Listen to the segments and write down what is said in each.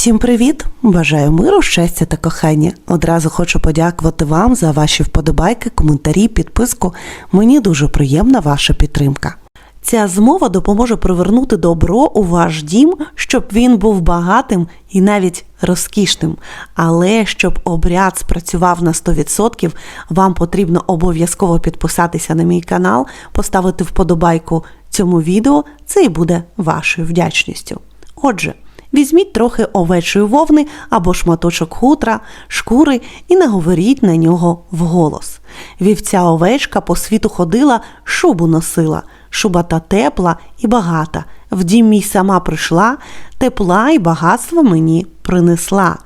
Всім привіт! Бажаю миру, щастя та кохання. Одразу хочу подякувати вам за ваші вподобайки, коментарі, підписку. Мені дуже приємна ваша підтримка. Ця змова допоможе привернути добро у ваш дім, щоб він був багатим і навіть розкішним. Але щоб обряд спрацював на 100%, вам потрібно обов'язково підписатися на мій канал, поставити вподобайку цьому відео. Це і буде вашою вдячністю. Отже, візьміть трохи овечої вовни або шматочок хутра, шкури і наговоріть на нього вголос. Вівця овечка по світу ходила, шубу носила. Шуба та тепла і багата. В дім мій сама прийшла, тепла і багатства мені принесла.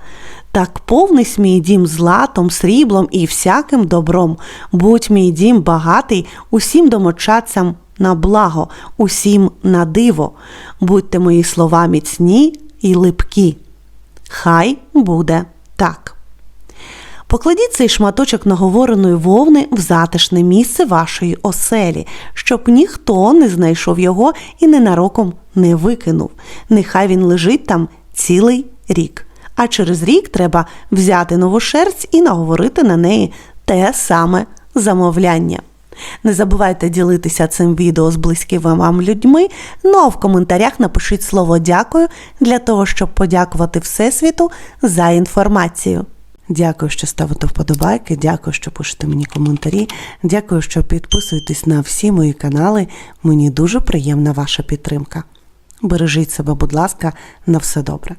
Так повнись мій дім златом, сріблом і всяким добром. Будь мій дім багатий усім домочадцям на благо, усім на диво. Будьте мої слова міцні і липкі. Хай буде так. Покладіть цей шматочок наговореної вовни в затишне місце вашої оселі, щоб ніхто не знайшов його і ненароком не викинув. Нехай він лежить там цілий рік. А через рік треба взяти нову шерсть і наговорити на неї те саме замовляння. Не забувайте ділитися цим відео з близькими вам людьми. Ну а в коментарях напишіть слово дякую для того, щоб подякувати Всесвіту за інформацію. Дякую, що ставите вподобайки, дякую, що пишете мені коментарі. Дякую, що підписуєтесь на всі мої канали. Мені дуже приємна ваша підтримка. Бережіть себе, будь ласка, на все добре.